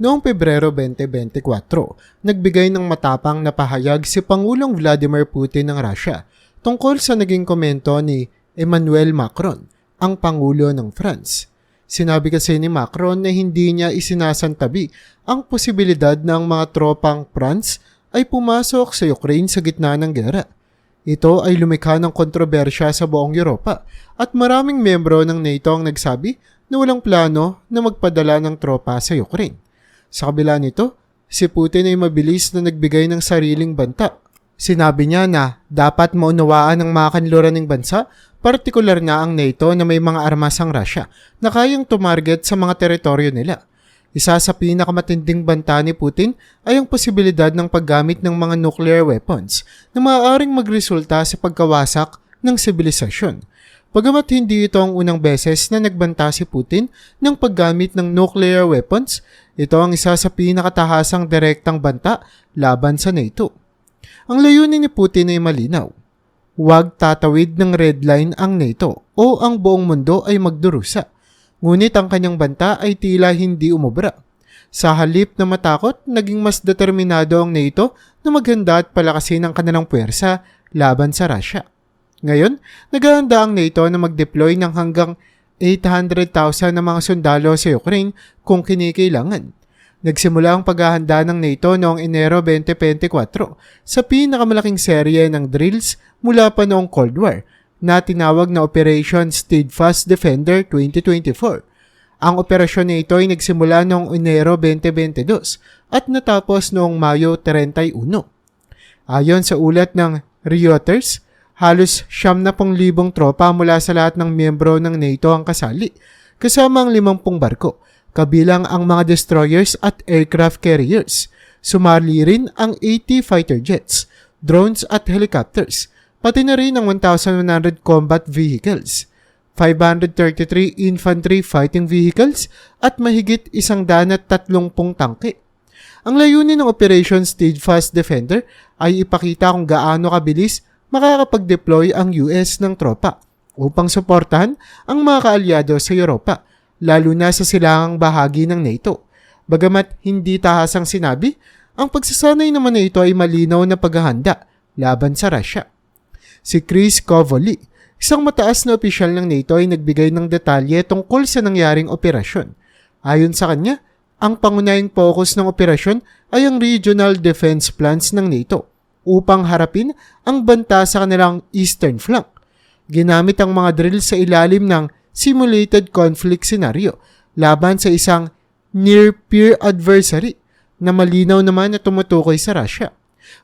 noong Pebrero 2024. Nagbigay ng matapang na pahayag si Pangulong Vladimir Putin ng Russia tungkol sa naging komento ni Emmanuel Macron, ang Pangulo ng France. Sinabi kasi ni Macron na hindi niya isinasantabi ang posibilidad ng mga tropang France ay pumasok sa Ukraine sa gitna ng gera. Ito ay lumikha ng kontrobersya sa buong Europa at maraming membro ng NATO ang nagsabi na walang plano na magpadala ng tropa sa Ukraine. Sa kabila nito, si Putin ay mabilis na nagbigay ng sariling banta. Sinabi niya na dapat maunawaan ng mga kanluran ng bansa, partikular na ang NATO na may mga armas ang Russia na kayang tumarget sa mga teritoryo nila. Isa sa pinakamatinding banta ni Putin ay ang posibilidad ng paggamit ng mga nuclear weapons na maaaring magresulta sa pagkawasak ng sibilisasyon. Pagamat hindi ito ang unang beses na nagbanta si Putin ng paggamit ng nuclear weapons, ito ang isa sa pinakatahasang direktang banta laban sa NATO. Ang layunin ni Putin ay malinaw. Huwag tatawid ng red line ang NATO o ang buong mundo ay magdurusa. Ngunit ang kanyang banta ay tila hindi umubra. Sa halip na matakot, naging mas determinado ang NATO na maghanda at palakasin ang kanilang puwersa laban sa Russia. Ngayon, naghahanda ang NATO na mag-deploy ng hanggang 800,000 na mga sundalo sa Ukraine kung kinikailangan. Nagsimula ang paghahanda ng NATO noong Enero 2024 sa pinakamalaking serye ng drills mula pa noong Cold War na tinawag na Operation Steadfast Defender 2024. Ang operasyon na ito ay nagsimula noong Enero 2022 at natapos noong Mayo 31. Ayon sa ulat ng Reuters, halos siyam na pong libong tropa mula sa lahat ng miyembro ng NATO ang kasali, kasama ang limampung barko, kabilang ang mga destroyers at aircraft carriers. Sumali rin ang 80 fighter jets, drones at helicopters, pati na rin ang 1,100 combat vehicles, 533 infantry fighting vehicles at mahigit isang at tatlongpong tangke. Ang layunin ng Operation Steadfast Defender ay ipakita kung gaano kabilis makakapag-deploy ang US ng tropa upang suportahan ang mga kaalyado sa Europa, lalo na sa silangang bahagi ng NATO. Bagamat hindi tahasang sinabi, ang pagsasanay naman na ito ay malinaw na paghahanda laban sa Russia. Si Chris Kovoli, isang mataas na opisyal ng NATO ay nagbigay ng detalye tungkol sa nangyaring operasyon. Ayon sa kanya, ang pangunahing focus ng operasyon ay ang regional defense plans ng NATO upang harapin ang banta sa kanilang eastern flank. Ginamit ang mga drill sa ilalim ng simulated conflict scenario laban sa isang near-peer adversary na malinaw naman na tumutukoy sa Russia.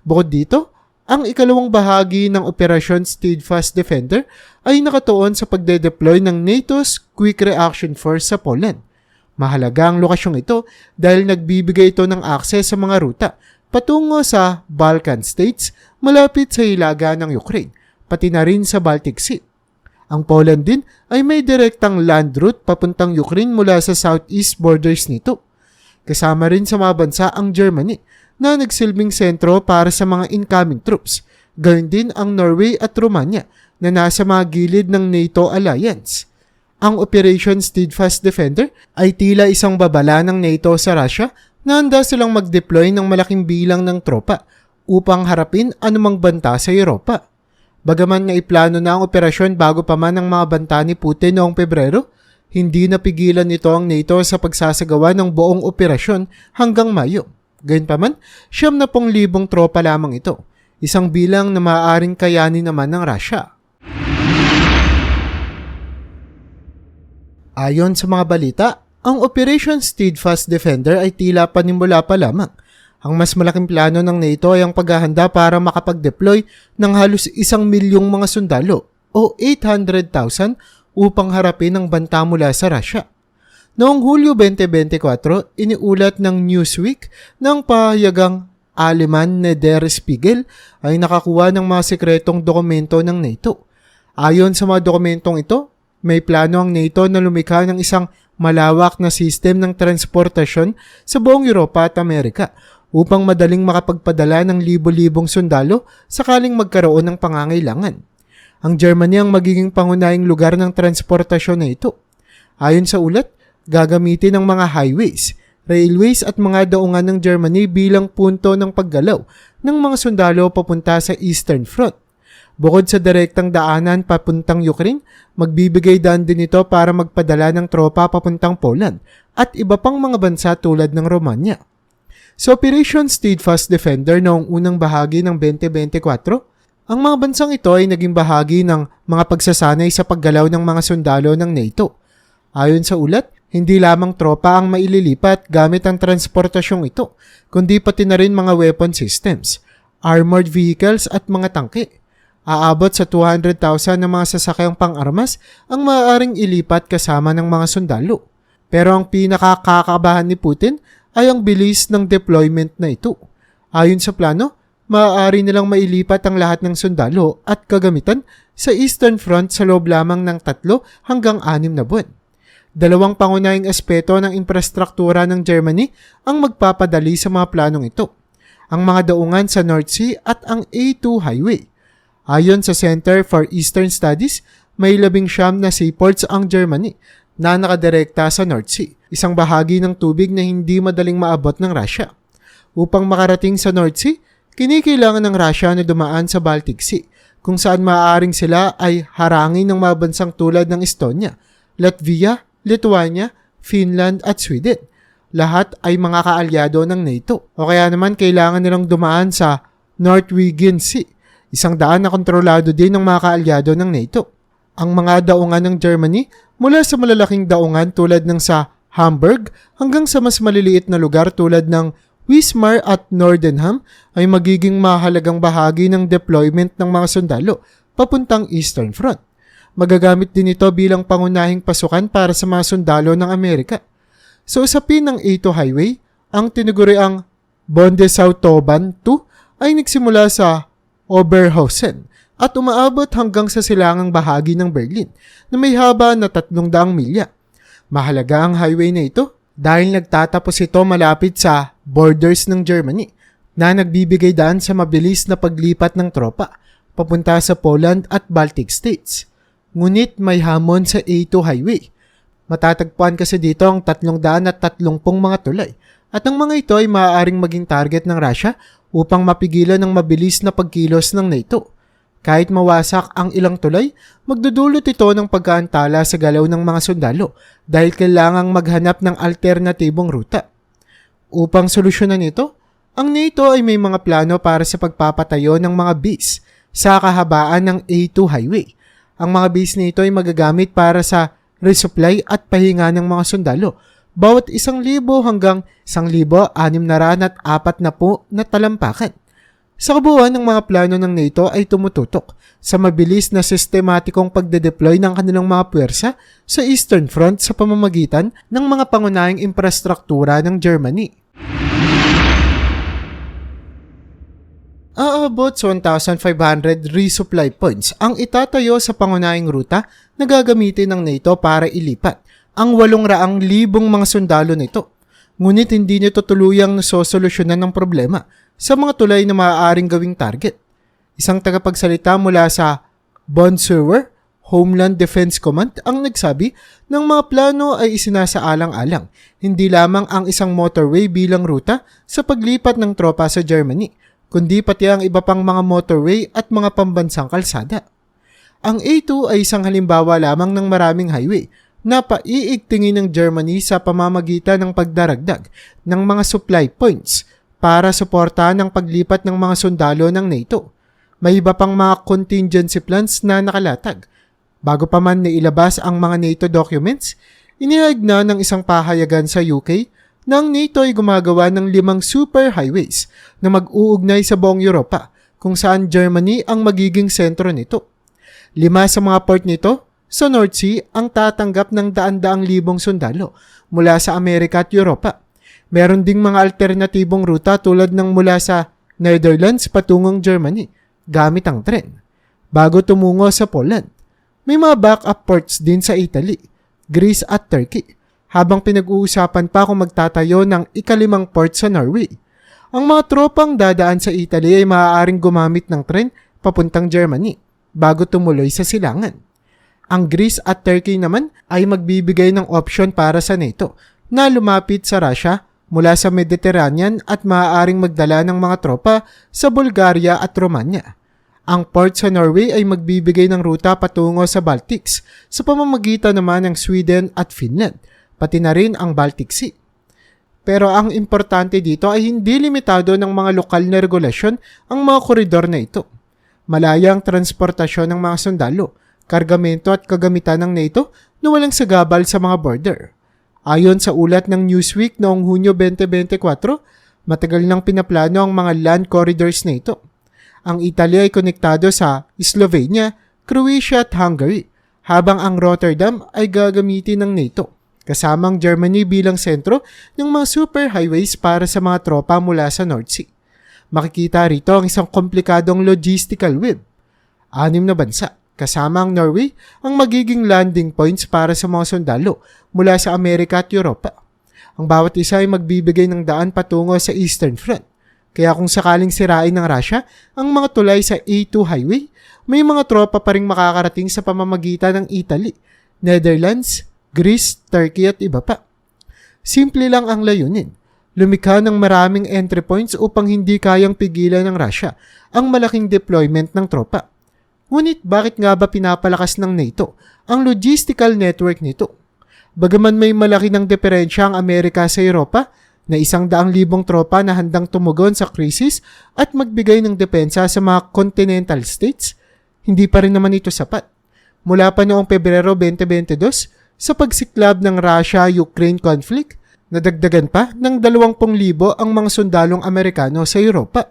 Bukod dito, ang ikalawang bahagi ng Operation Steadfast Defender ay nakatuon sa pagde-deploy ng NATO's Quick Reaction Force sa Poland. Mahalaga ang lokasyong ito dahil nagbibigay ito ng akses sa mga ruta patungo sa Balkan states malapit sa hilaga ng Ukraine, pati na rin sa Baltic Sea. Ang Poland din ay may direktang land route papuntang Ukraine mula sa southeast borders nito. Kasama rin sa mga bansa ang Germany na nagsilbing sentro para sa mga incoming troops. Gayun din ang Norway at Romania na nasa mga gilid ng NATO alliance. Ang Operation Steadfast Defender ay tila isang babala ng NATO sa Russia na handa silang mag-deploy ng malaking bilang ng tropa upang harapin anumang banta sa Europa. Bagaman nga iplano na ang operasyon bago pa man ang mga banta ni Putin noong Pebrero, hindi napigilan nito ang NATO sa pagsasagawa ng buong operasyon hanggang Mayo. Gayunpaman, siyam na pong libong tropa lamang ito, isang bilang na maaaring kayanin naman ng Russia. Ayon sa mga balita, ang Operation Steadfast Defender ay tila panimula pa lamang. Ang mas malaking plano ng NATO ay ang paghahanda para makapag-deploy ng halos isang milyong mga sundalo o 800,000 upang harapin ang banta mula sa Russia. Noong Hulyo 2024, iniulat ng Newsweek ng pahayagang Aleman na Der Spiegel ay nakakuha ng mga sekretong dokumento ng NATO. Ayon sa mga dokumentong ito, may plano ang NATO na lumikha ng isang malawak na sistem ng transportasyon sa buong Europa at Amerika upang madaling makapagpadala ng libo-libong sundalo sakaling magkaroon ng pangangailangan. Ang Germany ang magiging pangunahing lugar ng transportasyon na ito. Ayon sa ulat, gagamitin ng mga highways, railways at mga daungan ng Germany bilang punto ng paggalaw ng mga sundalo papunta sa Eastern Front. Bukod sa direktang daanan papuntang Ukraine, magbibigay daan din ito para magpadala ng tropa papuntang Poland at iba pang mga bansa tulad ng Romania. Sa Operation Steadfast Defender noong unang bahagi ng 2024, ang mga bansang ito ay naging bahagi ng mga pagsasanay sa paggalaw ng mga sundalo ng NATO. Ayon sa ulat, hindi lamang tropa ang maililipat gamit ang transportasyong ito, kundi pati na rin mga weapon systems, armored vehicles at mga tangke. Aabot sa 200,000 ng mga sasakyang pang-armas ang maaaring ilipat kasama ng mga sundalo. Pero ang pinakakakabahan ni Putin ay ang bilis ng deployment na ito. Ayon sa plano, maaari nilang mailipat ang lahat ng sundalo at kagamitan sa Eastern Front sa loob lamang ng tatlo hanggang anim na buwan. Dalawang pangunahing aspeto ng infrastruktura ng Germany ang magpapadali sa mga planong ito. Ang mga daungan sa North Sea at ang A2 Highway. Ayon sa Center for Eastern Studies, may labing siyam na seaports ang Germany na nakadirekta sa North Sea, isang bahagi ng tubig na hindi madaling maabot ng Russia. Upang makarating sa North Sea, kinikailangan ng Russia na dumaan sa Baltic Sea, kung saan maaaring sila ay harangin ng mga bansang tulad ng Estonia, Latvia, Lithuania, Finland at Sweden. Lahat ay mga kaalyado ng NATO o kaya naman kailangan nilang dumaan sa Norwegian Sea, isang daan na kontrolado din ng mga kaalyado ng NATO. Ang mga daungan ng Germany mula sa malalaking daungan tulad ng sa Hamburg hanggang sa mas maliliit na lugar tulad ng Wismar at Nordenham ay magiging mahalagang bahagi ng deployment ng mga sundalo papuntang Eastern Front. Magagamit din ito bilang pangunahing pasukan para sa mga sundalo ng Amerika. Sa usapin ng A2 Highway, ang tinuguriang Bundesautoban 2 ay nagsimula sa Oberhausen at umaabot hanggang sa silangang bahagi ng Berlin na may haba na 300 milya. Mahalaga ang highway na ito dahil nagtatapos ito malapit sa borders ng Germany na nagbibigay daan sa mabilis na paglipat ng tropa papunta sa Poland at Baltic States. Ngunit may hamon sa A2 highway. Matatagpuan kasi dito ang 330 mga tulay at ang mga ito ay maaaring maging target ng Russia upang mapigilan ng mabilis na pagkilos ng NATO. Kahit mawasak ang ilang tulay, magdudulot ito ng pagkaantala sa galaw ng mga sundalo dahil kailangang maghanap ng alternatibong ruta. Upang solusyonan ito, ang NATO ay may mga plano para sa pagpapatayo ng mga base sa kahabaan ng A2 highway. Ang mga base nito ay magagamit para sa resupply at pahinga ng mga sundalo bawat isang libo hanggang isang libo anim na ran at apat na po na talampakan. Sa kabuuan ng mga plano ng NATO ay tumututok sa mabilis na sistematikong pagde-deploy ng kanilang mga puwersa sa Eastern Front sa pamamagitan ng mga pangunahing infrastruktura ng Germany. Aabot sa 1,500 resupply points ang itatayo sa pangunahing ruta na gagamitin ng NATO para ilipat ang walong raang libong mga sundalo nito. Ngunit hindi nito tuluyang nasosolusyonan ng problema sa mga tulay na maaaring gawing target. Isang tagapagsalita mula sa Bondsewer, Homeland Defense Command ang nagsabi ng mga plano ay isinasaalang-alang hindi lamang ang isang motorway bilang ruta sa paglipat ng tropa sa Germany, kundi pati ang iba pang mga motorway at mga pambansang kalsada. Ang A2 ay isang halimbawa lamang ng maraming highway na paiigtingin ng Germany sa pamamagitan ng pagdaragdag ng mga supply points para suportahan ang paglipat ng mga sundalo ng NATO. May iba pang mga contingency plans na nakalatag. Bago pa man nailabas ang mga NATO documents, inihag na ng isang pahayagan sa UK na ang NATO ay gumagawa ng limang super highways na mag-uugnay sa buong Europa kung saan Germany ang magiging sentro nito. Lima sa mga port nito sa North Sea ang tatanggap ng daan-daang libong sundalo mula sa Amerika at Europa. Meron ding mga alternatibong ruta tulad ng mula sa Netherlands patungong Germany gamit ang tren bago tumungo sa Poland. May mga backup ports din sa Italy, Greece at Turkey habang pinag-uusapan pa kung magtatayo ng ikalimang port sa Norway. Ang mga tropang dadaan sa Italy ay maaaring gumamit ng tren papuntang Germany bago tumuloy sa silangan. Ang Greece at Turkey naman ay magbibigay ng option para sa NATO na lumapit sa Russia mula sa Mediterranean at maaaring magdala ng mga tropa sa Bulgaria at Romania. Ang port sa Norway ay magbibigay ng ruta patungo sa Baltics sa pamamagitan naman ng Sweden at Finland, pati na rin ang Baltic Sea. Pero ang importante dito ay hindi limitado ng mga lokal na regulasyon ang mga koridor na ito. Malayang transportasyon ng mga sundalo, kargamento at kagamitan ng NATO na walang sagabal sa mga border. Ayon sa ulat ng Newsweek noong Hunyo 2024, matagal nang pinaplano ang mga land corridors na ito. Ang Italy ay konektado sa Slovenia, Croatia at Hungary, habang ang Rotterdam ay gagamitin ng NATO kasamang Germany bilang sentro ng mga superhighways para sa mga tropa mula sa North Sea. Makikita rito ang isang komplikadong logistical web. Anim na bansa, kasama ang Norway, ang magiging landing points para sa mga sundalo mula sa Amerika at Europa. Ang bawat isa ay magbibigay ng daan patungo sa Eastern Front. Kaya kung sakaling sirain ng Russia ang mga tulay sa A2 highway, may mga tropa pa rin makakarating sa pamamagitan ng Italy, Netherlands, Greece, Turkey at iba pa. Simple lang ang layunin. Lumikha ng maraming entry points upang hindi kayang pigilan ng Russia ang malaking deployment ng tropa. Ngunit bakit nga ba pinapalakas ng NATO ang logistical network nito? Bagaman may malaki ng diferensya ang Amerika sa Europa na isang daang libong tropa na handang tumugon sa krisis at magbigay ng depensa sa mga continental states, hindi pa rin naman ito sapat. Mula pa noong Pebrero 2022, sa pagsiklab ng Russia-Ukraine conflict, nadagdagan pa ng 20,000 ang mga sundalong Amerikano sa Europa.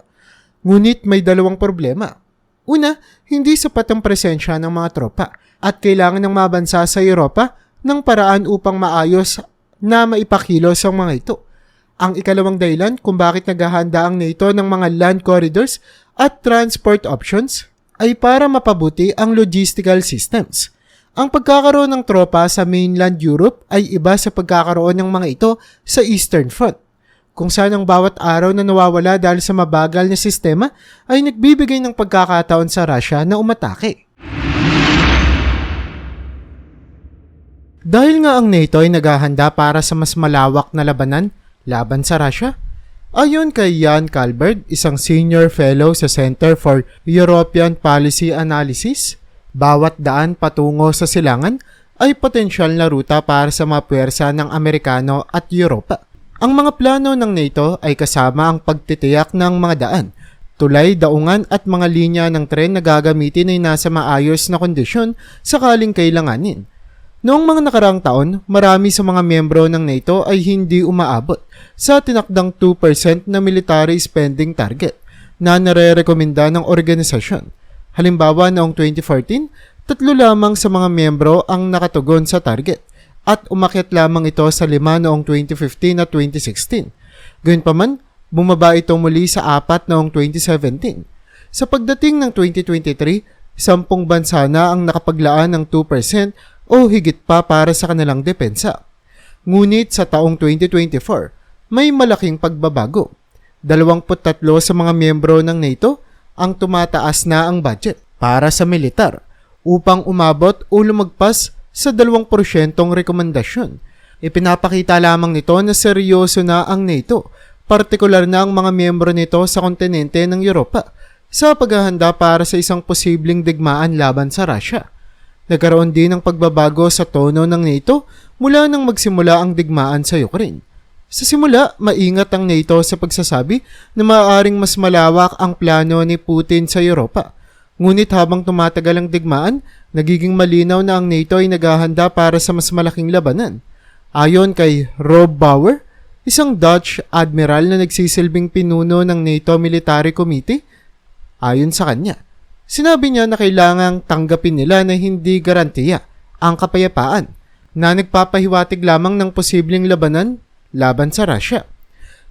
Ngunit may dalawang problema. Una, hindi sapat ang presensya ng mga tropa at kailangan ng mga bansa sa Europa ng paraan upang maayos na maipakilos ang mga ito. Ang ikalawang dahilan kung bakit naghahanda ang NATO ng mga land corridors at transport options ay para mapabuti ang logistical systems. Ang pagkakaroon ng tropa sa mainland Europe ay iba sa pagkakaroon ng mga ito sa Eastern Front, kung saan ang bawat araw na nawawala dahil sa mabagal na sistema ay nagbibigay ng pagkakataon sa Russia na umatake. Dahil nga ang NATO ay naghahanda para sa mas malawak na labanan laban sa Russia, ayon kay Jan Kalberg, isang senior fellow sa Center for European Policy Analysis, bawat daan patungo sa silangan ay potensyal na ruta para sa mga puwersa ng Amerikano at Europa. Ang mga plano ng NATO ay kasama ang pagtitiyak ng mga daan, tulay, daungan at mga linya ng tren na gagamitin ay nasa maayos na kondisyon sakaling kailanganin. Noong mga nakarang taon, marami sa mga miyembro ng NATO ay hindi umaabot sa tinakdang 2% na military spending target na nare-rekomenda ng organisasyon. Halimbawa noong 2014, tatlo lamang sa mga miyembro ang nakatugon sa target at umakyat lamang ito sa lima noong 2015 at 2016. Gayunpaman, bumaba ito muli sa apat noong 2017. Sa pagdating ng 2023, sampung bansa na ang nakapaglaan ng 2% o higit pa para sa kanilang depensa. Ngunit sa taong 2024, may malaking pagbabago. 23 sa mga miyembro ng NATO ang tumataas na ang budget para sa militar upang umabot o lumagpas sa 2% rekomendasyon. Ipinapakita lamang nito na seryoso na ang NATO, partikular na ang mga miyembro nito sa kontinente ng Europa sa paghahanda para sa isang posibleng digmaan laban sa Russia. Nagkaroon din ng pagbabago sa tono ng NATO mula nang magsimula ang digmaan sa Ukraine. Sa simula, maingat ang NATO sa pagsasabi na maaaring mas malawak ang plano ni Putin sa Europa. Ngunit habang tumatagal ang digmaan, nagiging malinaw na ang NATO ay naghahanda para sa mas malaking labanan. Ayon kay Rob Bauer, isang Dutch admiral na nagsisilbing pinuno ng NATO Military Committee, ayon sa kanya, sinabi niya na kailangang tanggapin nila na hindi garantiya ang kapayapaan na nagpapahiwatig lamang ng posibleng labanan laban sa Russia.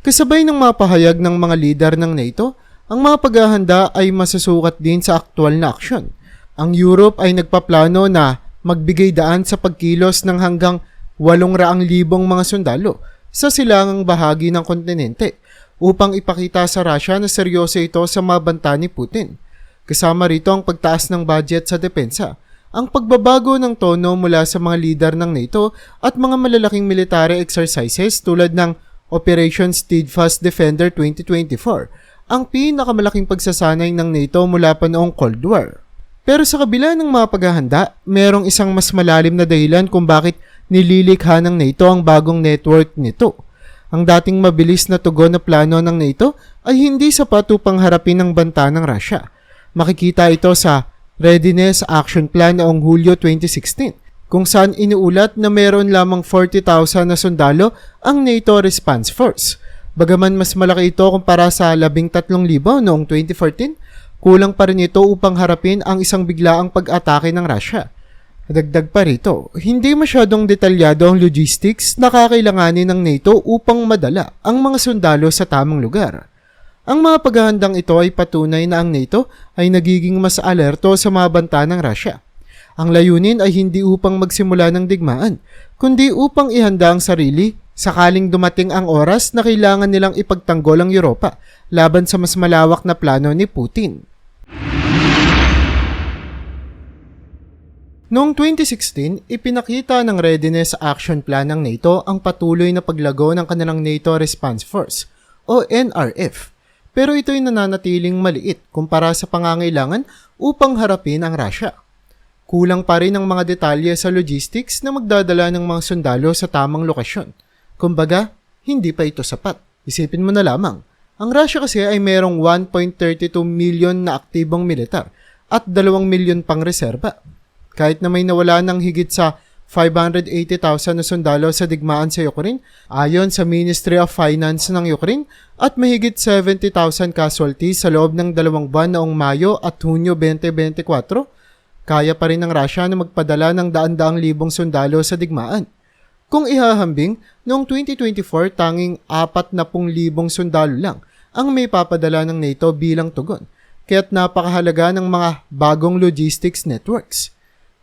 Kasabay ng mga pahayag ng mga lider ng NATO, ang mga paghahanda ay masusukat din sa aktwal na aksyon. Ang Europe ay nagpaplano na magbigay daan sa pagkilos ng hanggang 800,000 mga sundalo sa silangang bahagi ng kontinente upang ipakita sa Russia na seryoso ito sa mabanta ni Putin. Kasama rito ang pagtaas ng budget sa depensa ang pagbabago ng tono mula sa mga leader ng NATO at mga malalaking military exercises tulad ng Operation Steadfast Defender 2024, ang pinakamalaking pagsasanay ng NATO mula pa noong Cold War. Pero sa kabila ng mga paghahanda, merong isang mas malalim na dahilan kung bakit nililikha ng NATO ang bagong network nito. Ang dating mabilis na tugon na plano ng NATO ay hindi sapat upang harapin ang banta ng Russia. Makikita ito sa Readiness Action Plan noong Hulyo 2016 kung saan inuulat na meron lamang 40,000 na sundalo ang NATO Response Force. Bagaman mas malaki ito kumpara sa 13,000 noong 2014, kulang pa rin ito upang harapin ang isang biglaang pag-atake ng Russia. Dagdag pa rito, hindi masyadong detalyado ang logistics na kakailanganin ng NATO upang madala ang mga sundalo sa tamang lugar. Ang mga paghahandang ito ay patunay na ang NATO ay nagiging mas alerto sa mga banta ng Russia. Ang layunin ay hindi upang magsimula ng digmaan, kundi upang ihanda ang sarili sakaling dumating ang oras na kailangan nilang ipagtanggol ang Europa laban sa mas malawak na plano ni Putin. Noong 2016, ipinakita ng Readiness Action Plan ng NATO ang patuloy na paglago ng kanilang NATO Response Force o NRF. Pero ito'y nananatiling maliit kumpara sa pangangailangan upang harapin ang Russia. Kulang pa rin ang mga detalye sa logistics na magdadala ng mga sundalo sa tamang lokasyon. Kumbaga, hindi pa ito sapat. Isipin mo na lamang, ang Russia kasi ay mayroong 1.32 million na aktibong militar at 2 milyon pang reserba. Kahit na may nawala ng higit sa 580,000 na sundalo sa digmaan sa Ukraine, ayon sa Ministry of Finance ng Ukraine, at mahigit 70,000 casualties sa loob ng dalawang buwan noong Mayo at Hunyo 2024, kaya pa rin ng Russia na magpadala ng daan-daang libong sundalo sa digmaan. Kung ihahambing, noong 2024 tanging 40,000 sundalo lang ang may papadala ng NATO bilang tugon, kaya't napakahalaga ng mga bagong logistics networks.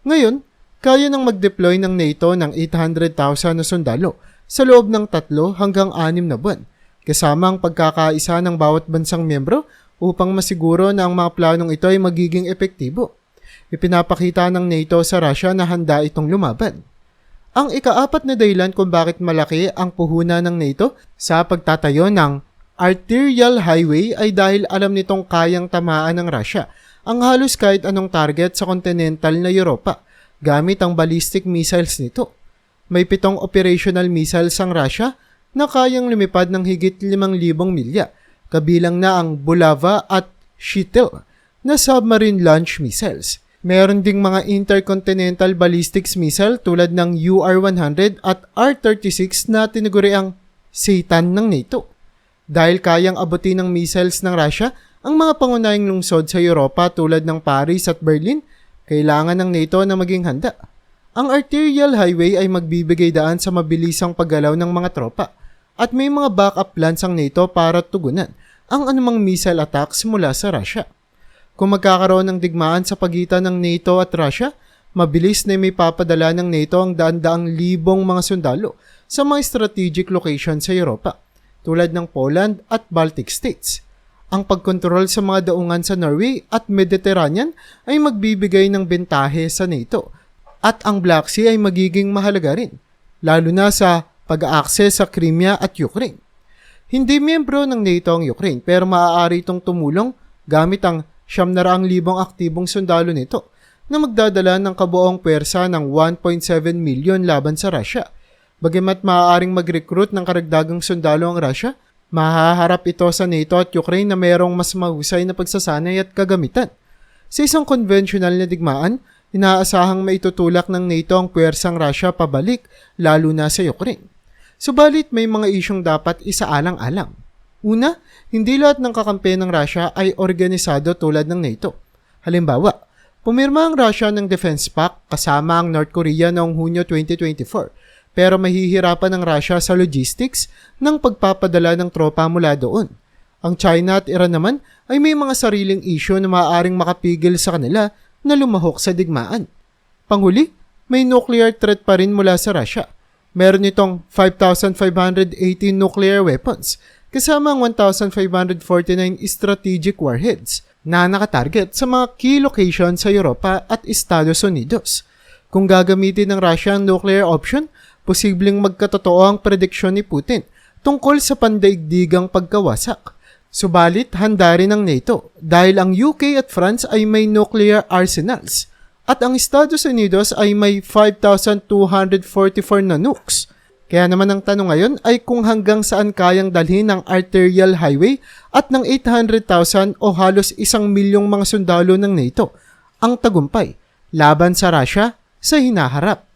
Ngayon, kaya nang mag-deploy ng NATO ng 800,000 na sundalo sa loob ng tatlo hanggang anim na buwan, kasama ang pagkakaisa ng bawat bansang miyembro upang masiguro na ang mga planong ito ay magiging epektibo. Ipinapakita ng NATO sa Russia na handa itong lumaban. Ang ikaapat na dahilan kung bakit malaki ang puhunan ng NATO sa pagtatayo ng arterial highway ay dahil alam nitong kayang tamaan ng Russia ang halos kahit anong target sa kontinental na Europa gamit ang ballistic missiles nito. May pitong operational missiles ang Russia na kayang lumipad ng higit 5,000 milya, kabilang na ang Bulava at Shitel na submarine launch missiles. Meron ding mga intercontinental ballistics missile tulad ng UR-100 at R-36 na tinuguri ang Satan ng NATO. Dahil kayang abutin ng missiles ng Russia ang mga pangunahing lungsod sa Europa tulad ng Paris at Berlin, kailangan ng NATO na maging handa. Ang arterial highway ay magbibigay daan sa mabilisang paggalaw ng mga tropa at may mga backup plans ang NATO para tugunan ang anumang missile attacks mula sa Russia. Kung magkakaroon ng digmaan sa pagitan ng NATO at Russia, mabilis na may papadala ng NATO ang daan-daang libong mga sundalo sa mga strategic location sa Europa, tulad ng Poland at Baltic States. Ang pagkontrol sa mga daungan sa Norway at Mediterranean ay magbibigay ng bentahe sa NATO at ang Black Sea ay magiging mahalaga rin, lalo na sa pag-access sa Crimea at Ukraine. Hindi miyembro ng NATO ang Ukraine pero maaari itong tumulong gamit ang siyam na raang libong aktibong sundalo nito na magdadala ng kabuong pwersa ng 1.7 milyon laban sa Russia. Bagamat maaaring mag-recruit ng karagdagang sundalo ang Russia, mahaharap ito sa NATO at Ukraine na mayroong mas mahusay na pagsasanay at kagamitan. Sa isang conventional na digmaan, inaasahang maitutulak ng NATO ang pwersang Russia pabalik, lalo na sa Ukraine. Subalit may mga isyong dapat isaalang-alang. Una, hindi lahat ng kakampi ng Russia ay organisado tulad ng NATO. Halimbawa, pumirma ang Russia ng Defense Pact kasama ang North Korea noong Hunyo 2024 pero mahihirapan ang Russia sa logistics ng pagpapadala ng tropa mula doon. Ang China at Iran naman ay may mga sariling issue na maaaring makapigil sa kanila na lumahok sa digmaan. Panghuli, may nuclear threat pa rin mula sa Russia. Meron itong 5,518 nuclear weapons kasama ang 1,549 strategic warheads na nakatarget sa mga key locations sa Europa at Estados Unidos. Kung gagamitin ng Russia ang nuclear option, posibleng magkatotoo ang prediksyon ni Putin tungkol sa pandaigdigang pagkawasak. Subalit handa rin ang NATO dahil ang UK at France ay may nuclear arsenals at ang Estados Unidos ay may 5,244 na nukes. Kaya naman ang tanong ngayon ay kung hanggang saan kayang dalhin ng arterial highway at ng 800,000 o halos isang milyong mga sundalo ng NATO ang tagumpay laban sa Russia sa hinaharap.